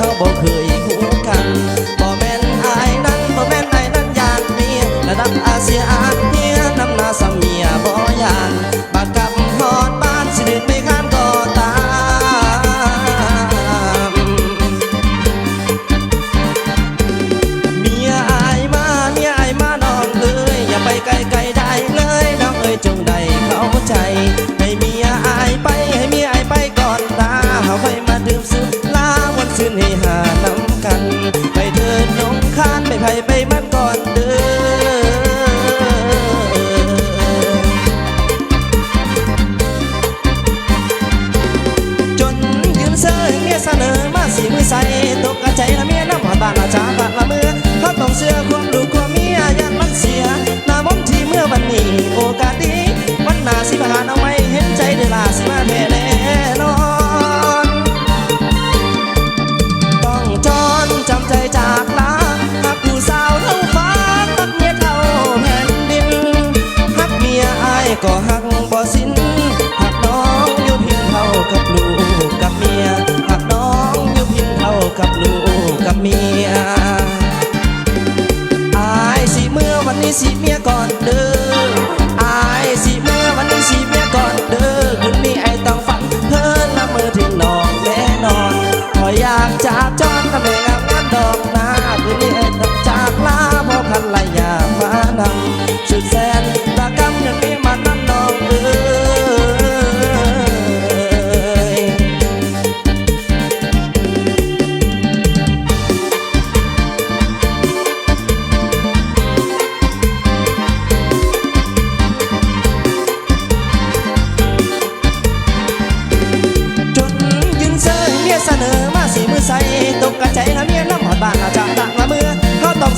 เฮาบอกเคยหูกันบ่แม่นไอ้นั้นบ่แม่นไอ้นั้นอยากเมียระดับอาเซียนเมียนำนาสเมียบอยานบากกับหอดบ้านสิเดินไปข้ามกอตามเมียไอ้มาเมียไอ้มานอนเลยอย่าไปไกลไกล จนยืนเสยเมียเสนอมาสีมือใสตกกระใจละเมียน้ำหอดบ้านอาจารย์บ้าน หักบ่สิ้นหักน้องอยู่เพียเท่ากับลูกกับเมียหักน้องอยู่เพียเท่ากับลูกกับเมีย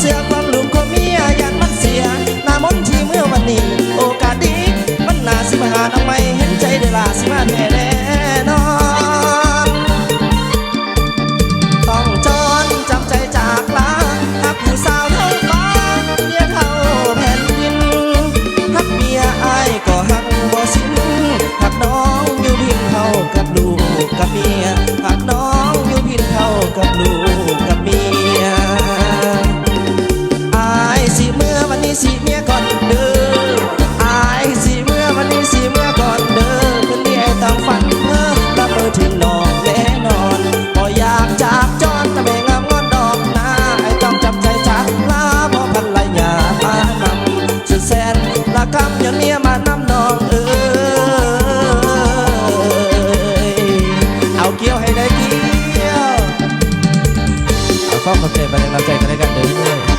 เสื้ความลูก็มีอย่ามันเสียน้มนที่เมื่อวันนี้ โอกาสดีมันนาสิมหาทำไม คำอย่าเมียมาน้ำนองเออเอาเกี้ยวให้ได้เกี้ยวเอาข้อคอนเทนต์ไปในเราใจกันได้กันเด้อ